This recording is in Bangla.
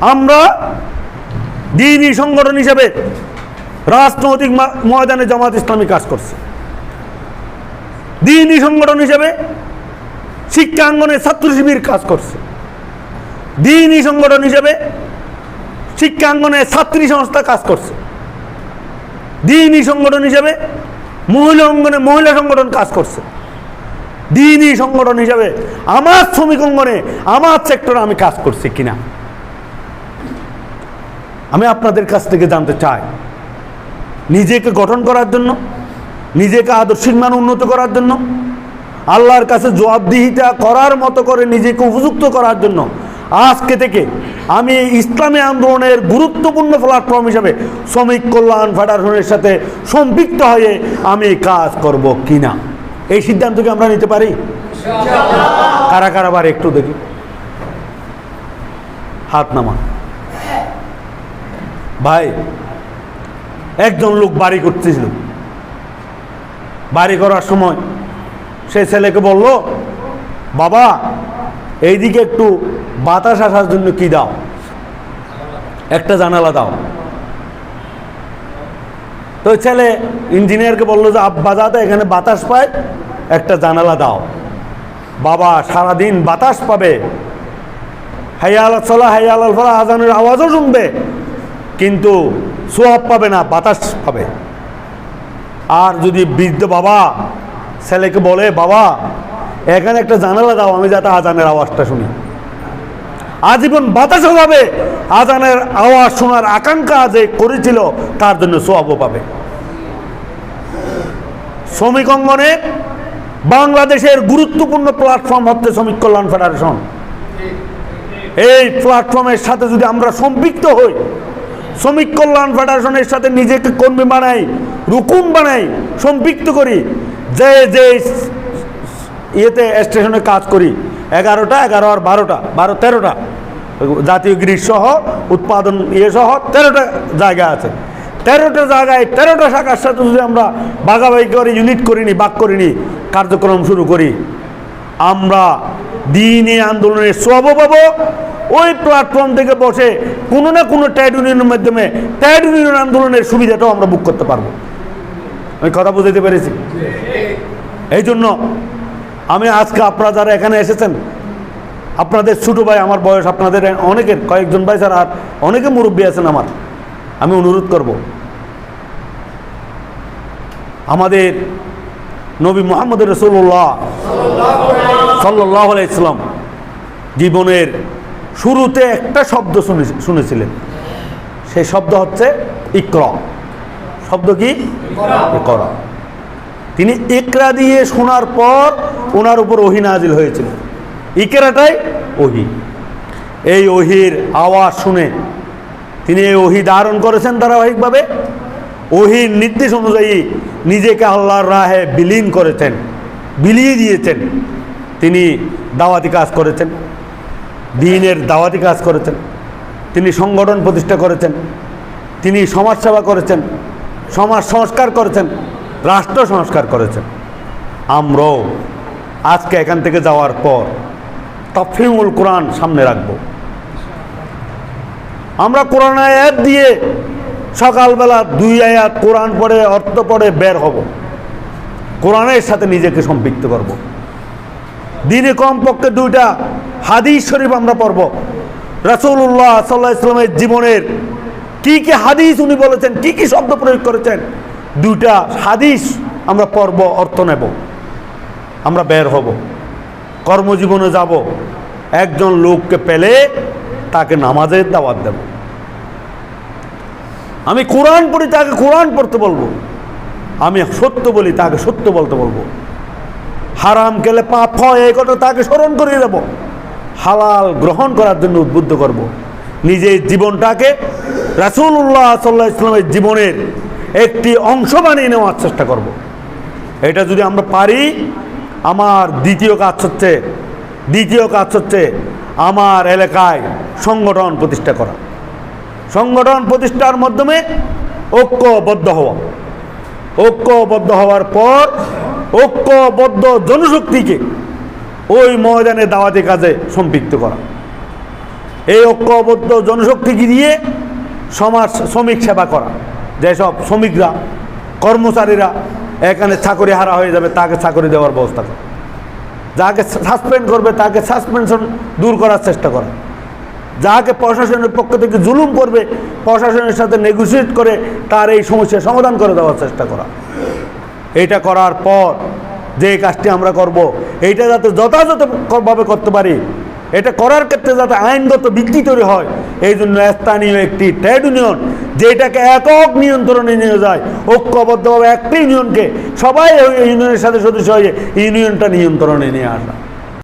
আমরা দিনই সংগঠন হিসেবে রাজনৈতিক ময়দানে জামাত ইসলামী কাজ করছে। দিনই সংগঠন হিসেবে শিক্ষাঙ্গনে ছাত্র শিবির কাজ করছে। দিনই সংগঠন হিসেবে শিক্ষাঙ্গনে ছাত্রী সংস্থা কাজ করছে। দিনই সংগঠন হিসেবে মহিলা অঙ্গনে মহিলা সংগঠন কাজ করছে। দিনই সংগঠন হিসাবে আমার শ্রমিক অঙ্গনে আমার সেক্টরে আমি কাজ করছি কিনা? আমি আপনাদের কাছ থেকে জানতে চাই। নিজেকে গঠন করার জন্য, নিজেকে আদর্শিক মান উন্নত করার জন্য, আল্লাহর কাছে জবাবদিহিতা করার মতো করে নিজেকে উপযুক্ত করার জন্য। আজকে থেকে আমি ইসলামী আন্দোলনের গুরুত্বপূর্ণ প্ল্যাটফর্ম হিসাবে শ্রমিক কল্যাণ ফেডারেশনের সাথে সম্পৃক্ত হয়ে আমি কাজ করব কিনা? এই সিদ্ধান্ত কি আমরা নিতে পারি? কারা কারা বার একটু দেখি। হাত নামা ভাই একজন লোক বাড়ি করতেছিল। বাড়ি করার সময় সে ছেলেকে বলল, বাবা, এইদিকে একটু বাতাস আসার জন্য কি দাও? একটা জানালা দাও। তো ছেলে ইঞ্জিনিয়ারকে বলল যে, আব্বা যাতে এখানে বাতাস পায়, একটা জানালা দাও। বাবা, সারাদিন বাতাস পাবে। হাইয়াল সালা হাইয়াল ফলা আজানের আওয়াজও শুনবে। কিন্তু সোয়াব পাবে না, বাতাস পাবে। আর যদি বৃদ্ধ বাবা ছেলেকে বলে, বাবা, এখানে একটা জানালা দাও, আমি যাতে আজানের আওয়াজটা শুনি। আজীবন বাতাসও পাবে আজানের আওয়াজ শোনার আকাঙ্ক্ষা যে করেছিল, তার জন্য সোয়াবও পাবে। শ্রমিক অঙ্গনে বাংলাদেশের গুরুত্বপূর্ণ প্ল্যাটফর্ম হচ্ছে শ্রমিক কল্যাণ ফেডারেশন এই প্ল্যাটফর্মের সাথে যদি আমরা সম্পৃক্ত হই শ্রমিক কল্যাণ ফেডারেশনের সাথে নিজেকে কর্মী বানাই রুকুন বানাই, সম্পৃক্ত করি, যে যে ইয়েতে স্টেশনে কাজ করি, এগারোটা, এগারো আর বারোটা, বারো, তেরোটা, জাতীয় গ্রিড সহ, উৎপাদন ইয়ে সহ, তেরোটা জায়গা আছে। তেরোটা জায়গায় তেরোটা শাখার সাথে যদি আমরা বাগাবাগি করে ইউনিট করিনি বাক করিনি, কার্যক্রম শুরু করি, আমরা দিনে আন্দোলনের সব পাবো ওই প্ল্যাটফর্ম থেকে বসে কোনো না কোনো ট্রেড ইউনিয়নের মাধ্যমে ট্রেড ইউনিয়ন আন্দোলনের সুবিধাটাও আমরা বুক করতে পারব। আমি কথা বুঝাতে পেরেছি? এই জন্য আমি আজকে আপনারা যারা এখানে এসেছেন, আপনাদের ছোটো ভাই আমার বয়স, আপনাদের অনেকের, কয়েকজন ভাই স্যার, আর অনেকে মুরব্বী আছেন আমার। আমি অনুরোধ করব, আমাদের নবী মোহাম্মদ রসুল্লাহ সাল্লাহ ইসলাম জীবনের শুরুতে একটা শব্দ শুনে শুনেছিলেন। সেই শব্দ হচ্ছে ইক্র। শব্দ কি? করা তিনি ইকরা দিয়ে শোনার পর ওনার উপর ওহি নাজিল হয়েছিল। ইকরাটাই ওহি। এই ওহির আওয়াজ শুনে তিনি এই ওহি ধারণ করেছেন ধারাবাহিকভাবে। ওহির নির্দেশ অনুযায়ী নিজেকে আল্লাহর রাহে বিলীন করেছেন, বিলিয়ে দিয়েছেন। তিনি দাওয়াতি কাজ করেছেন। দিনের দাওয়াতি কাজ করেছেন, তিনি সংগঠন প্রতিষ্ঠা করেছেন, তিনি সমাজসেবা করেছেন, সমাজ সংস্কার করেছেন, রাষ্ট্র সংস্কার করেছেন। আমরাও আজকে এখান থেকে যাওয়ার পর তফিমুল কোরআন সামনে রাখব। আমরা কোরআন আয়াত দিয়ে সকালবেলা দুই আয়াত কোরআন পড়ে, অর্থ পড়ে বের হব। কোরআনের সাথে নিজেকে সম্পৃক্ত করব। দিনে কমপক্ষে দুইটা হাদিস শরীফ আমরা পড়ব। রাসূলুল্লাহ সাল্লাহ ইসলামের জীবনের কি কি হাদিস উনি বলেছেন, কি কি শব্দ প্রয়োগ করেছেন, দুইটা হাদিস আমরা পর্ব অর্থ নেব। আমরা বের হব, কর্মজীবনে যাব, একজন লোককে পেলে তাকে নামাজের দাওয়াত দেব। আমি কোরআন পড়ি, তাকে কোরআন পড়তে বলব। আমি সত্য বলি, তাকে সত্য বলতে বলব। হারাম গেলে পাপ হয়, এই কথা তাকে স্মরণ করিয়ে দেব হালাল গ্রহণ করার জন্য উদ্বুদ্ধ করব। নিজের জীবনটাকে রাসুল্লাহ সাল্লাহ ইসলামের জীবনের একটি অংশ বানিয়ে নেওয়ার চেষ্টা করব। এটা যদি আমরা পারি, আমার দ্বিতীয় কাজ হচ্ছে, দ্বিতীয় কাজ হচ্ছে আমার এলাকায় সংগঠন প্রতিষ্ঠা করা সংগঠন প্রতিষ্ঠার মাধ্যমে ঐক্যবদ্ধ হওয়া ঐক্যবদ্ধ হওয়ার পর ঐক্যবদ্ধ জনশক্তিকে ওই ময়দানে দাওয়াতি কাজে সম্পৃক্ত করা। এই ঐক্যবদ্ধ জনশক্তিকে দিয়ে সমাজ শ্রমিক সেবা করা। যেসব শ্রমিকরা, কর্মচারীরা এখানে চাকরি হারা হয়ে যাবে, তাকে চাকরি দেওয়ার ব্যবস্থা করা। যাকে সাসপেন্ড করবে, তাকে সাসপেনশন দূর করার চেষ্টা করা। যাকে প্রশাসনের পক্ষ থেকে জুলুম করবে, প্রশাসনের সাথে নেগোসিয়েট করে তার এই সমস্যার সমাধান করে দেওয়ার চেষ্টা করা। এটা করার পর যে কাজটি আমরা করব, এইটা যাতে যথাযথভাবে করতে পারি, এটা করার ক্ষেত্রে যাতে আইনগত ভিত্তি তৈরি হয়, এই জন্য স্থানীয় একটি ট্রেড ইউনিয়ন, যেটাকে একক নিয়ন্ত্রণে নিয়ে যায়, ঐক্যবদ্ধভাবে একটি ইউনিয়নকে সবাই ইউনিয়নের সাথে সদস্য হয়ে ইউনিয়নটা নিয়ন্ত্রণে নিয়ে আসা।